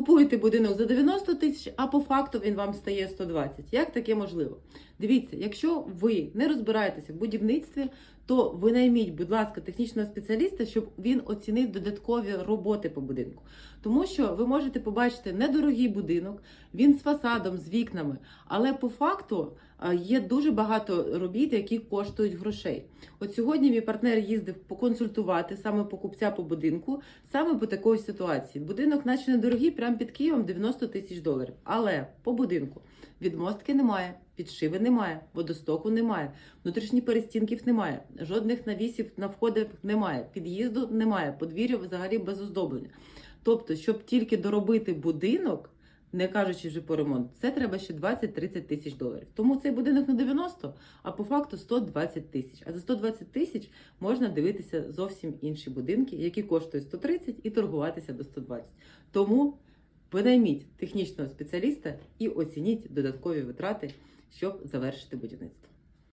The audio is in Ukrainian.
Купуєте будинок за 90 тисяч, а по факту він вам стає 120. Як таке можливо? Дивіться, якщо ви не розбираєтеся в будівництві, то ви найміть, будь ласка, технічного спеціаліста, щоб він оцінив додаткові роботи по будинку. Тому що ви можете побачити недорогий будинок, він з фасадом, з вікнами, але по факту є дуже багато робіт, які коштують грошей. От сьогодні мій партнер їздив поконсультувати саме покупця по будинку, саме по такої ситуації. Будинок, наче недорогий, прямо під Києвом 90 тисяч доларів. Але по будинку відмостки немає, підшиви немає, водостоку немає, внутрішніх перестінків немає, жодних навісів на входах немає, під'їзду немає, подвір'я взагалі без оздоблення. Тобто, щоб тільки доробити будинок, не кажучи вже по ремонту, це треба ще 20-30 тисяч доларів. Тому цей будинок не 90, а по факту 120 тисяч. А за 120 тисяч можна дивитися зовсім інші будинки, які коштують 130 і торгуватися до 120. Тому винайміть технічного спеціаліста і оцініть додаткові витрати, щоб завершити будівництво.